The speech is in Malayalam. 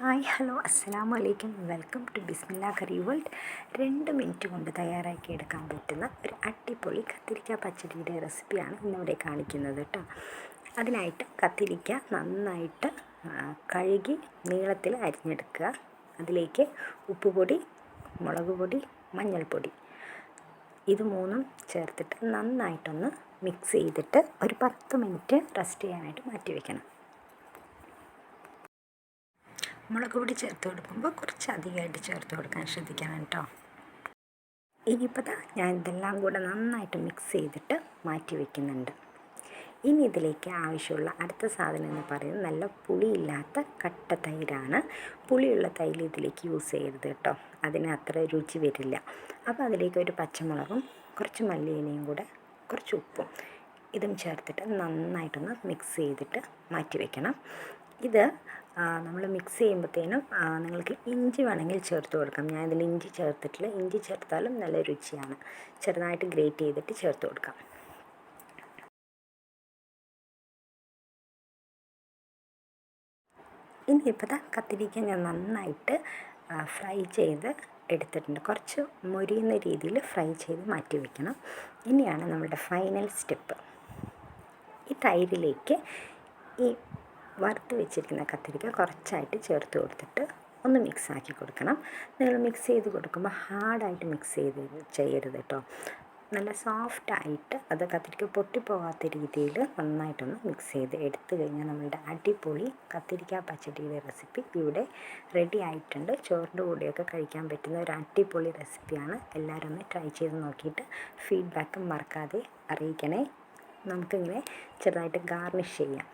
ഹായ് ഹലോ അസ്സലാമു അലൈക്കും. Welcome to Bismillah curry world. രണ്ട് മിനിറ്റ് കൊണ്ട് തയ്യാറാക്കി എടുക്കാൻ പറ്റുന്ന ഒരു അട്ടിപ്പൊളി കത്തിരിക്ക പച്ചടിയുടെ റെസിപ്പിയാണ് ഇന്നിവിടെ കാണിക്കുന്നത് കേട്ടോ. അതിനായിട്ട് കത്തിരിക്ക നന്നായിട്ട് കഴുകി നീളത്തിൽ അരിഞ്ഞെടുക്കുക. അതിലേക്ക് ഉപ്പുപൊടി മുളക് പൊടി മഞ്ഞൾപ്പൊടി. ഇത് മൂന്നും ചേർത്തിട്ട് നന്നായിട്ടൊന്ന് മിക്സ് ചെയ്തിട്ട് ഒരു പത്ത് മിനിറ്റ് റെസ്റ്റ് ചെയ്യാനായിട്ട് മാറ്റി വയ്ക്കണം മുളക് പൊടി ചേർത്ത് കൊടുക്കുമ്പോൾ കുറച്ച് അധികമായിട്ട് ചേർത്ത് കൊടുക്കാൻ ശ്രദ്ധിക്കണം കേട്ടോ. ഇനിയിപ്പോൾ ഞാൻ ഇതെല്ലാം കൂടെ നന്നായിട്ട് മിക്സ് ചെയ്തിട്ട് മാറ്റി വയ്ക്കുന്നുണ്ട് ഇനി ഇതിലേക്ക് ആവശ്യമുള്ള അടുത്ത സാധനം എന്ന് പറയുന്നത് നല്ല പുളിയില്ലാത്ത കട്ട തൈരാണ്. പുളിയുള്ള തൈര് ഇതിലേക്ക് യൂസ് ചെയ്യരുത് കേട്ടോ. അതിന് അത്ര രുചി വരില്ല. അപ്പോൾ അതിലേക്ക് ഒരു പച്ചമുളകും കുറച്ച് മല്ലിയിലയും കൂടെ കുറച്ച് ഉപ്പും ഇതും ചേർത്തിട്ട് നന്നായിട്ടൊന്ന് മിക്സ് ചെയ്തിട്ട് മാറ്റി വയ്ക്കണം ഇത് നമ്മൾ മിക്സ് ചെയ്യുമ്പോഴത്തേനും നിങ്ങൾക്ക് ഇഞ്ചി വേണമെങ്കിൽ ചേർത്ത് കൊടുക്കാം. ഞാൻ ഇതിൽ ഇഞ്ചി ചേർത്തിട്ടില്ല. ഇഞ്ചി ചേർത്താലും നല്ല രുചിയാണ്. ചെറുതായിട്ട് ഗ്രേറ്റ് ചെയ്തിട്ട് ചേർത്ത് കൊടുക്കാം. ഇനിയിപ്പോൾ കത്തിരിക്ക ഞാൻ നന്നായിട്ട് ഫ്രൈ ചെയ്ത് എടുത്തിട്ടുണ്ട്. കുറച്ച് മൊരിയുന്ന രീതിയിൽ ഫ്രൈ ചെയ്ത് മാറ്റി വയ്ക്കണം ഇനിയാണ് നമ്മുടെ ഫൈനൽ സ്റ്റെപ്പ് ഈ തൈരിലേക്ക് ഈ വറുത്ത് വെച്ചിരിക്കുന്ന കത്തിരിക്ക കുറച്ചായിട്ട് ചേർത്ത് കൊടുത്തിട്ട് ഒന്ന് മിക്സ് ആക്കി കൊടുക്കണം. നിങ്ങൾ മിക്സ് ചെയ്ത് കൊടുക്കുമ്പോൾ ഹാർഡായിട്ട് മിക്സ് ചെയ്ത് ചെയ്യരുത് കേട്ടോ. നല്ല സോഫ്റ്റായിട്ട് അത് കത്തിരിക്ക പൊട്ടിപ്പോകാത്ത രീതിയിൽ നന്നായിട്ടൊന്ന് മിക്സ് ചെയ്ത് എടുത്തു കഴിഞ്ഞാൽ നമ്മളുടെ അടിപൊളി കത്തിരിക്ക പച്ചടിയുടെ റെസിപ്പി ഇവിടെ റെഡി ആയിട്ടുണ്ട്. ചോറിന്റെ കൂടെയൊക്കെ കഴിക്കാൻ പറ്റുന്ന ഒരു അടിപൊളി റെസിപ്പിയാണ് എല്ലാവരും ഒന്ന് ട്രൈ ചെയ്ത് നോക്കിയിട്ട് ഫീഡ്ബാക്ക് മറക്കാതെ അറിയിക്കണേ. നമുക്കിങ്ങനെ ചെറുതായിട്ട് ഗാർണിഷ് ചെയ്യാം.